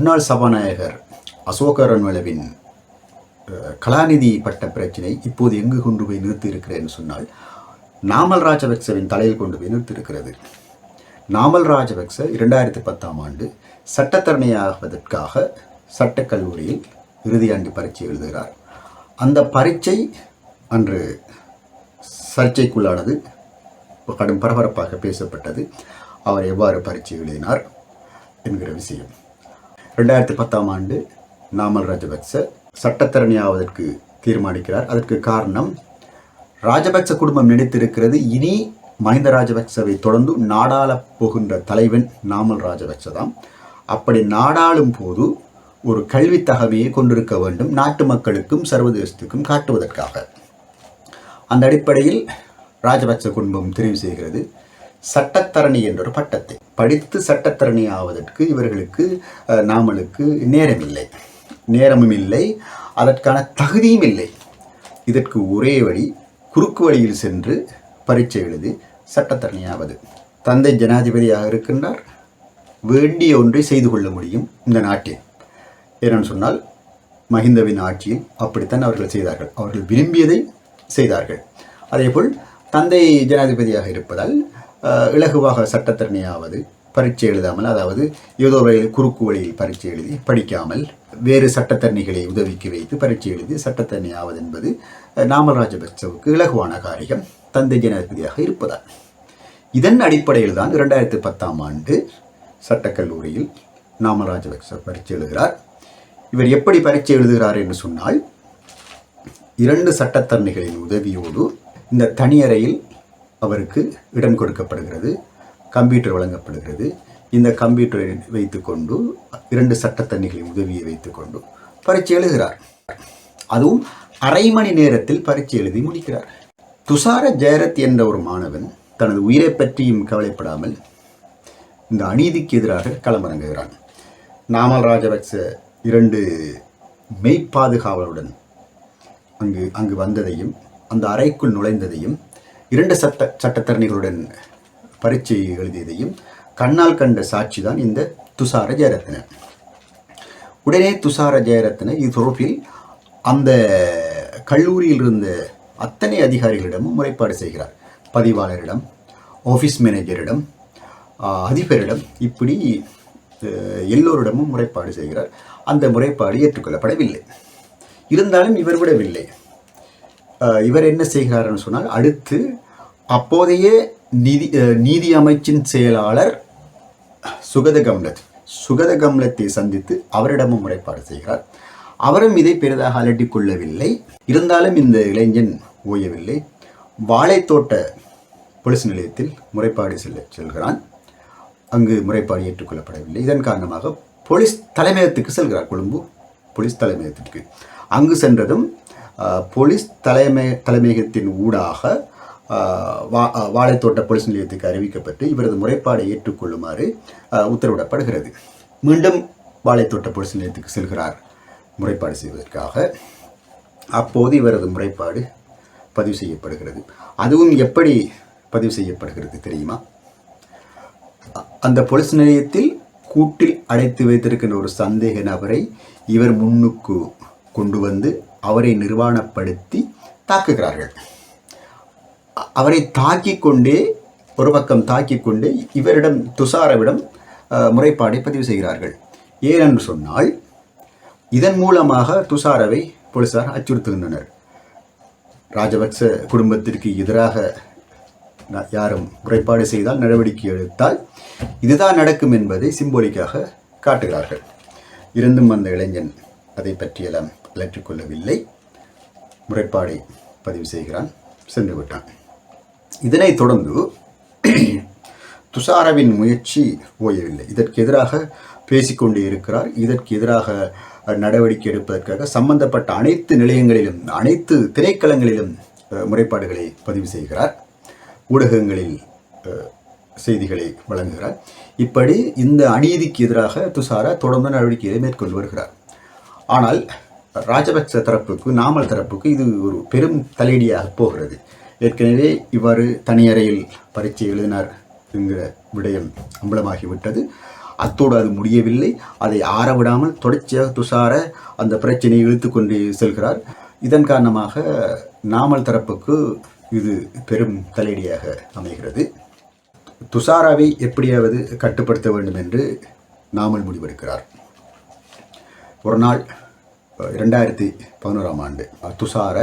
முன்னாள் சபாநாயகர் அசோக ரன்வலவின் கலாநிதி பட்ட பிரச்சினை இப்போது எங்கு கொண்டு போய் நிறுத்தியிருக்கிறேன்னு சொன்னால் நாமல் ராஜபக்சவின் தலையில் கொண்டு போய் நிறுத்தியிருக்கிறது. நாமல் ராஜபக்ச இரண்டாயிரத்தி பத்தாம் ஆண்டு சட்டத்தரணியாவதற்காக சட்டக்கல்லூரியில் இறுதியாண்டு பரீட்சை எழுதுகிறார். அந்த பரீட்சை அன்று சர்ச்சைக்குள்ளானது கடும் பரபரப்பாக பேசப்பட்டது. அவர் எவ்வாறு பரீட்சை எழுதினார் என்கிற விஷயம். ரெண்டாயிரத்தி பத்தாம் ஆண்டு நாமல் ராஜபக்ச சட்டத்தரணியாவதற்கு தீர்மானிக்கிறார். அதற்கு காரணம் ராஜபக்ச குடும்பம் நினைத்திருக்கிறது இனி மஹிந்த ராஜபக்சவை தொடர்ந்து நாடாள போகின்ற தலைவன் நாமல் ராஜபக்ச தான் அப்படி நாடாளும் போது ஒரு கல்வி தகவையை கொண்டிருக்க வேண்டும் நாட்டு மக்களுக்கும் சர்வதேசத்துக்கும் காட்டுவதற்காக. அந்த அடிப்படையில் ராஜபக்ச குடும்பம் தெரிவு செய்கிறது. சட்டத்தரணி என்ற ஒரு பட்டத்தை. படித்து சட்டத்தரணி ஆவதற்கு இவர்களுக்கு நாமளுக்கு நேரமில்லை. நேரமும் இல்லை அதற்கான தகுதியும் இல்லை இதற்கு ஒரே வழி குறுக்கு வழியில் சென்று பரீட்சை எழுதி சட்டத்தரணியாவது. தந்தை ஜனாதிபதியாக இருக்கின்றார். வேண்டிய ஒன்றை செய்து கொள்ள முடியும் இந்த நாட்டில். ஏனென்று சொன்னால் மஹிந்தவின் ஆட்சியில் அப்படித்தான் அவர்கள் செய்தார்கள். அவர்கள் விரும்பியதை செய்தார்கள். அதேபோல் தந்தை ஜனாதிபதியாக இருப்பதால் இலகுவாக சட்டத்திறனையாவது பரீட்சை எழுதாமல் அதாவது ஏதோ வகையில் குறுக்கு வழியில் பரீட்சை எழுதி படிக்காமல் வேறு சட்டத்தரணிகளை உதவிக்கு வைத்து பரீட்சை எழுதி சட்டத்தரணி ஆவது என்பது நாமல் ராஜபக்சவுக்கு இலகுவான காரியம் தந்தை ஜனாதிபதியாக இருப்பதால். இதன் அடிப்படையில் தான் இரண்டாயிரத்தி பத்தாம் ஆண்டு சட்டக்கல்லூரியில் நாமல் ராஜபக்ச பரீட்சை எழுதுகிறார். இவர் எப்படி பரீட்சை எழுதுகிறார் என்று சொன்னால் இரண்டு சட்டத்தரணிகளின் உதவியோடு இந்த தனியறையில் அவருக்கு இடம் கொடுக்கப்படுகிறது கம்ப்யூட்டர் வழங்கப்படுகிறது. இந்த கம்ப்யூட்டரை வைத்துக்கொண்டு இரண்டு சட்டத்தண்ணிகளின் உதவியை வைத்துக்கொண்டு பரீட்சை எழுதுகிறார். அதுவும் அரை மணி நேரத்தில் பரீட்சை எழுதி முடிக்கிறார். துஷார ஜெயரத் என்ற ஒரு மாணவன் தனது உயிரை பற்றியும் கவலைப்படாமல் இந்த அநீதிக்கு எதிராக களமிறங்குகிறான். நாமல் ராஜபக்ச இரண்டு மெய்ப்பாதுகாவலுடன் அங்கு அங்கு வந்ததையும் அந்த அறைக்குள் நுழைந்ததையும் இரண்டு சட்ட சட்டத்தரணிகளுடன் பரீட்சை எழுதியதையும் கண்ணால் கண்ட சாட்சி தான் இந்த துஷார ஜெயரத்ன. உடனே துஷார ஜெயரத்ன இது தொடர்பில் அந்த கல்லூரியில் இருந்த அத்தனை அதிகாரிகளிடமும் முறைப்பாடு செய்கிறார். பதிவாளரிடம் ஆஃபீஸ் மேனேஜரிடம் அதிபரிடம் இப்படி எல்லோரிடமும் முறைப்பாடு செய்கிறார். அந்த முறைப்பாடு ஏற்றுக்கொள்ளப்படவில்லை. இருந்தாலும் இவர் விடவில்லை. இவர் என்ன செய்கிறார்னு சொன்னால் அடுத்து அப்போதைய நிதி அஹ், நீதி அமைச்சின் செயலாளர் சுகத கம்லத் சுகத கம்லத்தை சந்தித்து அவரிடமும் முறைப்பாடு செய்கிறார். அவரும் இதை பெரிதாக அலட்டிக் கொள்ளவில்லை. இருந்தாலும் இந்த இளைஞன் ஓயவில்லை. வாழைத்தோட்ட போலீஸ் நிலையத்தில் முறைப்பாடு செல்ல செல்கிறான். அங்கு முறைப்பாடு ஏற்றுக்கொள்ளப்படவில்லை. இதன் காரணமாக போலீஸ் தலைமையகத்துக்கு செல்கிறார். கொழும்பு போலீஸ் தலைமையகத்திற்கு அங்கு சென்றதும் போலீஸ் தலைமை தலைமையகத்தின் ஊடாக வா- வாழைத்தோட்ட போலீஸ் நிலையத்துக்கு அறிவிக்கப்பட்டு இவரது முறைப்பாடை ஏற்றுக்கொள்ளுமாறு உத்தரவிடப்படுகிறது. மீண்டும் வாழைத்தோட்ட போலீஸ் நிலையத்துக்கு செல்கிறார். முறைப்பாடு செய்வதற்காக. அப்போது இவரது முறைப்பாடு பதிவு செய்யப்படுகிறது. அதுவும் எப்படி பதிவு செய்யப்படுகிறது தெரியுமா? அந்த போலீஸ் நிலையத்தில் கூட்டில் அடைத்து வைத்திருக்கின்ற ஒரு சந்தேக நபரை இவர் முன்னுக்கு கொண்டு வந்து அவரை நிர்வாணப்படுத்தி தாக்குகிறார்கள். அவரை தாக்கிக் கொண்டே ஒரு பக்கம் தாக்கிக் கொண்டே இவரிடம் துஷாரவிடம் முறைப்பாடை பதிவு செய்கிறார்கள். ஏனென்று சொன்னால் இதன் மூலமாக துஷாரவை போலீசார் அச்சுறுத்துகின்றனர். ராஜபக்ச குடும்பத்திற்கு எதிராக யாரும் முறைப்பாடு செய்தால் நடவடிக்கை எடுத்தால் இதுதான் நடக்கும் என்பதை சிம்போலிக்காக காட்டுகிறார்கள். இருந்தும் அந்த இளைஞன் அதை பற்றியெல்லாம் அலற்றிக் கொள்ளவில்லை முறைப்பாடை பதிவு செய்கிறான். சென்று விட்டான் இதனைத் தொடர்ந்து துஷாரவின் முயற்சி ஓயவில்லை. இதற்கு எதிராக பேசிக்கொண்டு இருக்கிறார். இதற்கு எதிராக நடவடிக்கை எடுப்பதற்காக சம்பந்தப்பட்ட அனைத்து நிலையங்களிலும் அனைத்து திரைக்களங்களிலும் முறைப்பாடுகளை பதிவு செய்கிறார். ஊடகங்களில் செய்திகளை வழங்குகிறார். இப்படி இந்த அநீதிக்கு எதிராக துஷாரா தொடர்ந்து நடவடிக்கைகளை மேற்கொண்டு வருகிறார். ஆனால் ராஜபக்ச தரப்புக்கு நாமல் தரப்புக்கு இது ஒரு பெரும் தலையடியாக போகிறது. ஏற்கனவே இவ்வாறு தனியறையில் பரீட்சை எழுதினார் என்கிற விடயம் அம்பலமாகிவிட்டது. அத்தோடு அது முடியவில்லை. அதை ஆறவிடாமல் தொடர்ச்சியாக துஷார அந்த பிரச்சனையை இழுத்து கொண்டு செல்கிறார். இதன் காரணமாக நாமல் தரப்புக்கு இது பெரும் தலையடியாக அமைகிறது. துஷாராவை எப்படியாவது கட்டுப்படுத்த வேண்டும் என்று நாமல் முடிவெடுக்கிறார். ஒரு நாள் ரெண்டாயிரத்தி இரண்டாயிரத்தி பதினோராம் ஆண்டு அஹ், துஷார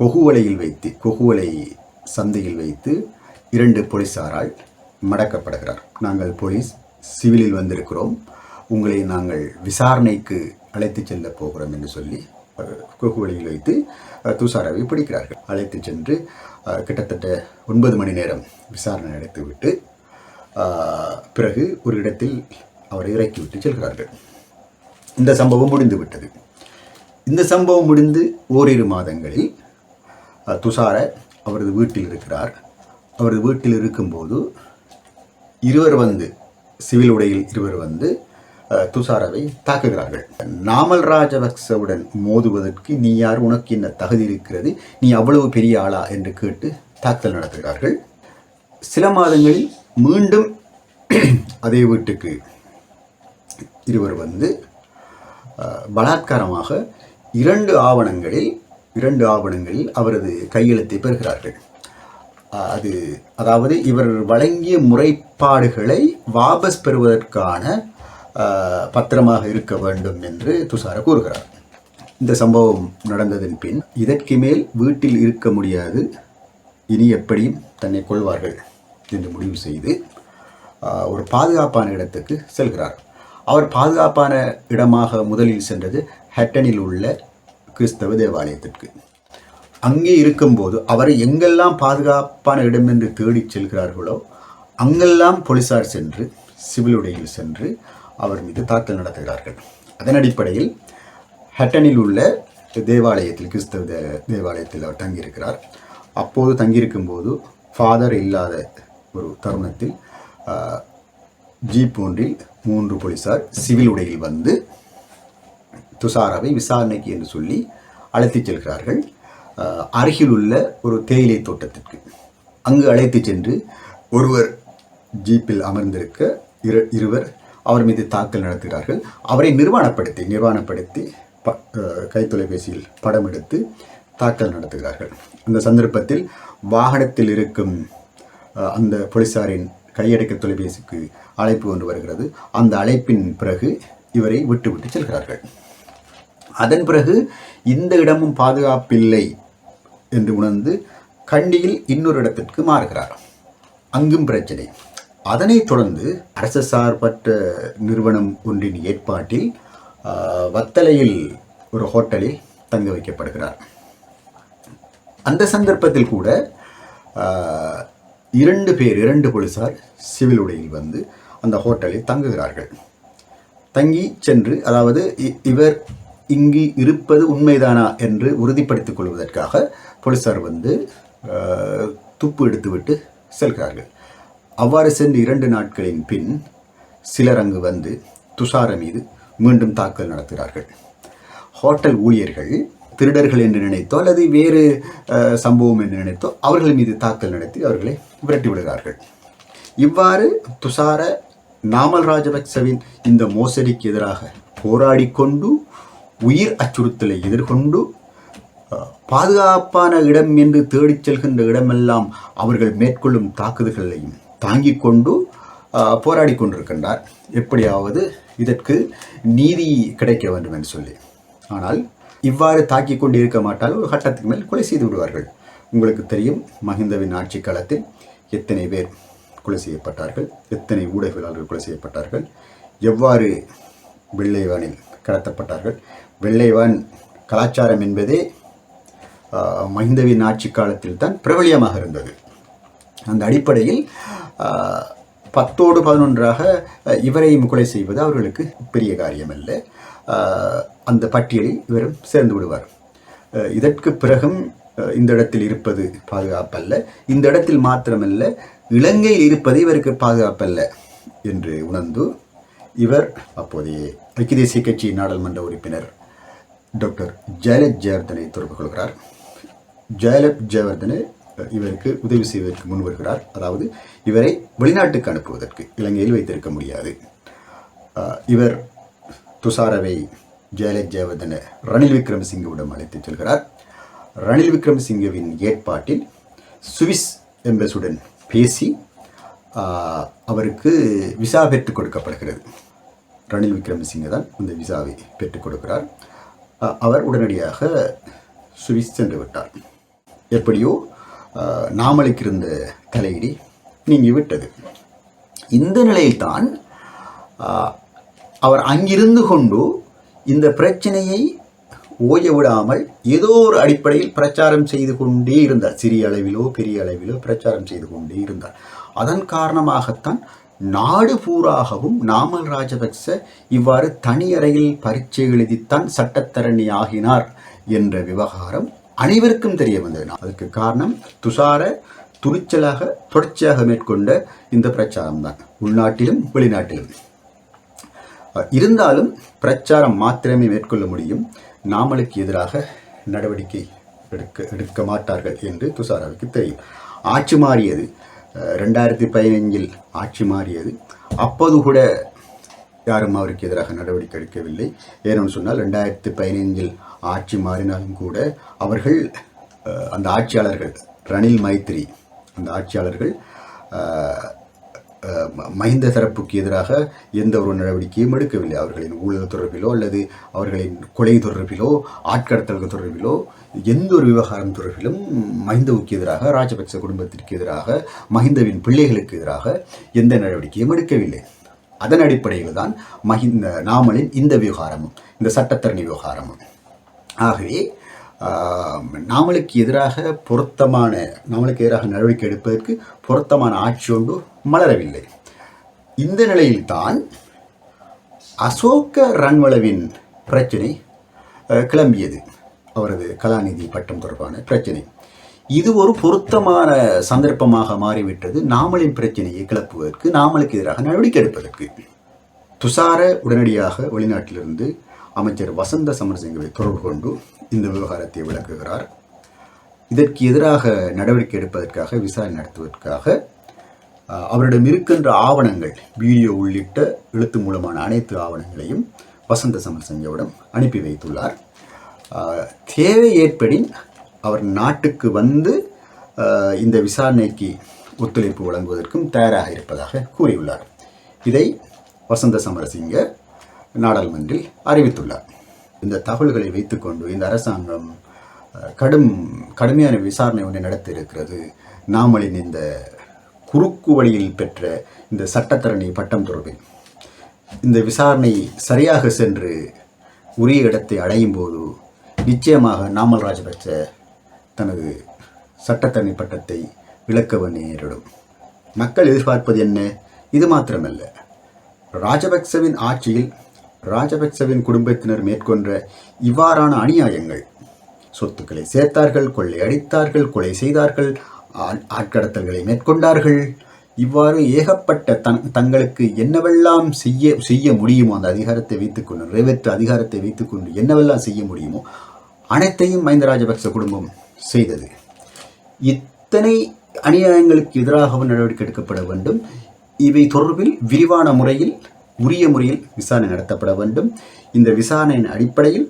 கொகுவலையில் வைத்து கொகுவலை சந்தையில் வைத்து இரண்டு போலீஸாரால் மடக்கப்படுகிறார். நாங்கள் போலீஸ் சிவிலில் வந்திருக்கிறோம். உங்களை நாங்கள் விசாரணைக்கு அழைத்து செல்ல போகிறோம் என்று சொல்லி கொகுவலையில் வைத்து அஹ், துஷாராவை பிடிக்கிறார்கள். அழைத்து சென்று கிட்டத்தட்ட ஒன்பது மணி நேரம் விசாரணை நடத்திவிட்டு பிறகு ஒரு இடத்தில் அவரை இறக்கிவிட்டு செல்கிறார்கள். இந்த சம்பவம் முடிந்து விட்டது இந்த சம்பவம் முடிந்து ஓரிரு மாதங்களில் துஷார அவரது வீட்டில் இருக்கிறார். அவரது வீட்டில் இருக்கும்போது இருவர் வந்து சிவில் உடையில் இருவர் வந்து துஷாரவை துஷாராவை தாக்குகிறார்கள். நாமல் ராஜபக்சவுடன் மோதுவதற்கு நீ யார் உனக்கு என்ன தகுதி இருக்கிறது நீ அவ்வளவு பெரிய ஆளா என்று கேட்டு தாக்குதல் நடத்துகிறார்கள். சில மாதங்களில் மீண்டும் அதே வீட்டுக்கு இருவர் வந்து பலாத்காரமாக இரண்டு ஆவணங்களில் இரண்டு ஆவணங்களில் அவரது கையெழுத்தை பெறுகிறார்கள். அது அதாவது இவர் வழங்கிய முறைப்பாடுகளை வாபஸ் பெறுவதற்கான பத்திரமாக இருக்க வேண்டும் என்று துஷார கூறுகிறார். இந்த சம்பவம் நடந்ததன் பின் இதற்கு மேல் வீட்டில் இருக்க முடியாது. இனி எப்படியும் தன்னை கொள்வார்கள் என்று முடிவு செய்து ஒரு பாதுகாப்பான இடத்துக்கு செல்கிறார். அவர் பாதுகாப்பான இடமாக முதலில் சென்றது ஹட்டனில் உள்ள கிறிஸ்தவ தேவாலயத்திற்கு. அங்கே இருக்கும்போது அவரை எங்கெல்லாம் பாதுகாப்பான இடம் என்று தேடிச் செல்கிறார்களோ அங்கெல்லாம் போலீசார் சென்று சிவில் உடையில் சென்று அவர் மீது தாக்கல் நடத்துகிறார்கள். அதன் அடிப்படையில் ஹட்டனில் உள்ள தேவாலயத்தில் கிறிஸ்தவ தே- தேவாலயத்தில் அவர் தங்கியிருக்கிறார். அப்போது தங்கியிருக்கும்போது ஃபாதர் இல்லாத ஒரு தருணத்தில் ஜீப் ஒன்றில் மூன்று போலீசார் சிவில் உடையில் வந்து துஷாராவை விசாரணைக்கு என்று சொல்லி அழைத்துச் செல்கிறார்கள். அருகில் உள்ள ஒரு தேயிலை தோட்டத்திற்கு. அங்கு அழைத்துச் சென்று ஒருவர் ஜீப்பில் அமர்ந்திருக்க இரு இருவர் அவர் மீது தாக்கல் நடத்துகிறார்கள். அவரை நிர்வாணப்படுத்தி நிர்வாணப்படுத்தி ப கைத்தொலைபேசியில் படம் எடுத்து தாக்கல் நடத்துகிறார்கள். அந்த சந்தர்ப்பத்தில் வாகனத்தில் இருக்கும் அந்த போலீசாரின் கையடக்க தொலைபேசிக்கு அழைப்பு ஒன்று வருகிறது. அந்த அழைப்பின் பிறகு இவரை விட்டு செல்கிறார்கள். அதன் பிறகு இந்த இடமும் பாதுகாப்பில்லை என்று உணர்ந்து கண்டியில் இன்னொரு இடத்திற்கு மாறுகிறார். அங்கும் பிரச்சனை. அதனைத் தொடர்ந்து அரசு சார்பற்ற நிறுவனம் ஒன்றின் ஏற்பாட்டில் வத்தலையில் ஒரு ஹோட்டலில் தங்க வைக்கப்படுகிறார். அந்த சந்தர்ப்பத்தில் கூட இரண்டு பேர் இரண்டு போலீசார் சிவில் உடையில் வந்து அந்த ஹோட்டலில் தங்குகிறார்கள். தங்கி சென்று அதாவது இ- இவர் இங்கு இருப்பது உண்மைதானா என்று உறுதிப்படுத்திக் கொள்வதற்காக போலீசார் வந்து துப்பு எடுத்துவிட்டு செல்கிறார்கள். அவ்வாறு சென்று இரண்டு நாட்களின் பின் சிலர் அங்கு வந்து துஷார மீது மீண்டும் தாக்கல் நடத்துகிறார்கள். ஹோட்டல் ஊழியர்கள் திருடர்கள் என்று நினைத்தோ அல்லது வேறு சம்பவம் என்று நினைத்தோ அவர்கள் மீது தாக்கல் நடத்தி அவர்களை விரட்டி விடுகிறார்கள். இவ்வாறு துஷார நாமல் ராஜபக்சவின் இந்த மோசடிக்கு எதிராக போராடிக்கொண்டு உயிர் அச்சுறுத்தலை எதிர்கொண்டு பாதுகாப்பான இடம் என்று தேடிச் செல்கின்ற இடமெல்லாம் அவர்கள் மேற்கொள்ளும் தாக்குதல்களையும் தாங்கிக் கொண்டு போராடி கொண்டிருக்கின்றார். எப்படியாவது இதற்கு நீதி கிடைக்க வேண்டும் என்று சொல்லி. ஆனால் இவ்வாறு தாக்கி கொண்டு இருக்க மாட்டால் ஒரு கட்டத்துக்கு மேல் கொலை செய்து விடுவார்கள். உங்களுக்கு தெரியும் மஹிந்தவின் ஆட்சி காலத்தில் எத்தனை பேர் கொலை செய்யப்பட்டார்கள் எத்தனை ஊடகவியலாளர்கள் கொலை செய்யப்பட்டார்கள் எவ்வாறு வெள்ளைவானில் கடத்தப்பட்டார்கள். வெள்ளைவான் கலாச்சாரம் என்பதே மஹிந்தவின் ஆட்சி காலத்தில் தான் பிரபலியமாக இருந்தது. அந்த அடிப்படையில் பத்தோடு பதினொன்றாக இவரை இவரையும் கொலை செய்வது அவர்களுக்கு பெரிய காரியமல்ல. அந்த பட்டியலில் இவரும் சேர்ந்து விடுவார். இதற்கு பிறகும் இந்த இடத்தில் இருப்பது பாதுகாப்பல்ல. இந்த இடத்தில் மாத்திரமல்ல இலங்கையில் இருப்பது இவருக்கு பாதுகாப்பல்ல என்று உணர்ந்து இவர் அப்போதைய ஐக்கிய தேசிய கட்சி நாடாளுமன்ற உறுப்பினர் டாக்டர் ஜெயலலித் ஜெயவர்தனை தொடர்பு கொள்கிறார். ஜெயலலித் ஜெயவர்தனை இவருக்கு உதவி செய்வதற்கு முன் வருகிறார். அதாவது இவரை வெளிநாட்டுக்கு அனுப்புவதற்கு இலங்கையில் வைத்திருக்க முடியாது. இவர் துஷாரவை ஜெயலலித் ஜெயவர்தன ரணில் விக்ரமசிங்கவிடம் அழைத்துச் செல்கிறார். ரணில் விக்ரமசிங்கவின் ஏற்பாட்டில் சுவிஸ் எம்பஸுடன் பேசி அவருக்கு விசா பெற்றுக் கொடுக்கப்படுகிறது. ரணில் விக்ரமசிங்க தான் இந்த விசாவை பெற்றுக் கொடுக்கிறார். அவர் உடனடியாக சுவிஸ் சென்று விட்டார். எப்படியோ நாமலுக்கு இருந்த தலையிடி நீங்கி விட்டது இந்த நிலையில்தான் அவர் அங்கிருந்து கொண்டு இந்த பிரச்சனையை ஓய விடாமல் ஏதோ ஒரு அடிப்படையில் பிரச்சாரம் செய்து கொண்டே இருந்தார். சிறிய அளவிலோ பெரிய அளவிலோ பிரச்சாரம் செய்து கொண்டே இருந்தார். அதன் காரணமாகத்தான் நாடு பூராகவும் நாமல் ராஜபக்ச இவ்வாறு தனி அறையில் பரீட்சை எழுதித்தான் சட்டத்தரணி ஆகினார் என்ற விவகாரம் அனைவருக்கும் தெரிய வந்தது. அதுக்கு காரணம் துஷார துணிச்சலாக தொடர்ச்சியாக மேற்கொண்ட இந்த பிரச்சாரம் தான் உள்நாட்டிலும் வெளிநாட்டிலும். இருந்தாலும் பிரச்சாரம் மாத்திரமே மேற்கொள்ள முடியும். நாமலுக்கு எதிராக நடவடிக்கை எடுக்க எடுக்க மாட்டார்கள் என்று துஷாராவுக்கு தெரியும். ஆட்சி மாறியது. ரெண்டாயிரத்தி பதினைஞ்சில் ஆட்சி மாறியது. அப்போது கூட யாரும் அவருக்கு எதிராக நடவடிக்கை எடுக்கவில்லை. ஏனென்று சொன்னால் ரெண்டாயிரத்தி பதினைஞ்சில் ஆட்சி மாறினாலும் கூட அவர்கள் அந்த ஆட்சியாளர்கள் ரணில் மைத்ரி அந்த ஆட்சியாளர்கள் மஹிந்த தரப்புக்கு எதிராக எந்த ஒரு நடவடிக்கையும் எடுக்கவில்லை. அவர்களின் ஊழல் தொடர்பிலோ அல்லது அவர்களின் கொலை தொடர்பிலோ ஆட்கடத்தல்கள் தொடர்பிலோ எந்த ஒரு விவகாரம் தொடர்பிலும் மஹிந்தவுக்கு எதிராக ராஜபக்ச குடும்பத்திற்கு எதிராக மஹிந்தவின் பிள்ளைகளுக்கு எதிராக எந்த நடவடிக்கையும் எடுக்கவில்லை. அதன் அடிப்படையில் தான் மஹிந்த நாமலின் இந்த விவகாரமும் இந்த சட்டத்தரணி விவகாரமும். ஆகவே நாமளுக்கு எதிராக பொருத்தமான நாமளுக்கு எதிராக நடவடிக்கை எடுப்பதற்கு பொருத்தமான ஆட்சி ஒன்று மலரவில்லை. இந்த நிலையில்தான் அசோக ரன்வளவின் பிரச்சனை கிளம்பியது. அவரது கலாநிதி பட்டம் தொடர்பான பிரச்சனை. இது ஒரு பொருத்தமான சந்தர்ப்பமாக மாறிவிட்டது. நாமளின் பிரச்சனையை கிளப்புவதற்கு நாமளுக்கு எதிராக நடவடிக்கை எடுப்பதற்கு. துஷார உடனடியாக வெளிநாட்டிலிருந்து அமைச்சர் வசந்த சமரசிங்கவை தொடர்பு கொண்டு இந்த விவகாரத்தை விளக்குகிறார். இதற்கு எதிராக நடவடிக்கை எடுப்பதற்காக விசாரணை நடத்துவதற்காக அவரிடம் இருக்கின்ற ஆவணங்கள் வீடியோ உள்ளிட்ட எழுத்து மூலமான அனைத்து ஆவணங்களையும் வசந்த சமரசிங்கவிடம் அனுப்பி வைத்துள்ளார். தேவை ஏற்படின் அவர் நாட்டுக்கு வந்து இந்த விசாரணைக்கு ஒத்துழைப்பு வழங்குவதற்கும் தயாராக இருப்பதாக கூறியுள்ளார். இதை வசந்த சமரசிங்க நாடாளுமன்றில் அறிவித்துள்ளார். இந்த தகவல்களை வைத்துக்கொண்டு இந்த அரசாங்கம் கடும் கடுமையான விசாரணை ஒன்றை நடத்தி இருக்கிறது நாமலின் இந்த குறுக்கு வழியில் பெற்ற இந்த சட்டத்தரணி பட்டம் தொடர்பில். இந்த விசாரணை சரியாக சென்று உரிய இடத்தை அடையும் போது நிச்சயமாக நாமல் ராஜபக்ச தனது சட்டத்தரணி பட்டத்தை இழக்க நேரிடும். மக்கள் எதிர்பார்ப்பது என்ன? இது மாத்திரமல்ல. ராஜபக்சவின் ஆட்சியில் ராஜபக்சவின் குடும்பத்தினர் மேற்கொண்ட இவ்வாறான அநியாயங்கள். சொத்துக்களை சேர்த்தார்கள் கொள்ளை அடித்தார்கள் கொலை செய்தார்கள் ஆ- ஆட்கடத்தல்களை மேற்கொண்டார்கள். இவ்வாறு ஏகப்பட்ட தன் தங்களுக்கு என்னவெல்லாம் செய்ய செய்ய முடியுமோ அந்த அதிகாரத்தை வைத்துக்கொண்டு நிறைவேற்ற அதிகாரத்தை வைத்துக்கொண்டு என்னவெல்லாம் செய்ய முடியுமோ அனைத்தையும் மஹிந்த ராஜபக்ச குடும்பம் செய்தது. இத்தனை அநியாயங்களுக்கு எதிராகவும் நடவடிக்கை எடுக்கப்பட வேண்டும். இவை தொடர்பில் விரிவான முறையில் உரிய முறையில் விசாரணை நடத்தப்பட வேண்டும். இந்த விசாரணையின் அடிப்படையில்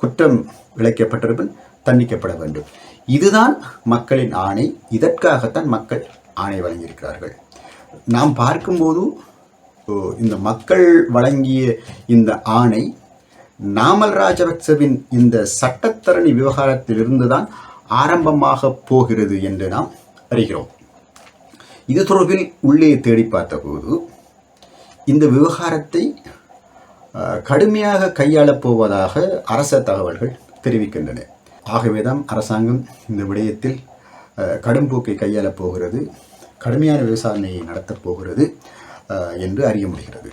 குற்றம் இழைக்கப்பட்டிருப்பின் தண்டிக்கப்பட வேண்டும். இதுதான் மக்களின் ஆணை. இதற்காகத்தான் மக்கள் ஆணை வழங்கியிருக்கிறார்கள். நாம் பார்க்கும்போது ஓ, இந்த மக்கள் வழங்கிய இந்த ஆணை நாமல் ராஜபக்சவின் இந்த சட்டத்தரணி விவகாரத்திலிருந்து தான் ஆரம்பமாக போகிறது என்று நாம் அறிகிறோம். இது தொடர்பில் உள்ளே தேடி பார்த்தபோது இந்த விவகாரத்தை கடுமையாக கையாளப் போவதாக அரச தகவல்கள் தெரிவிக்கின்றன. ஆகவேதான் அரசாங்கம் இந்த விடயத்தில் கடும் போக்கை கையாளப் போகிறது கடுமையான விசாரணையை நடத்தப் போகிறது என்று அறிய முடிகிறது.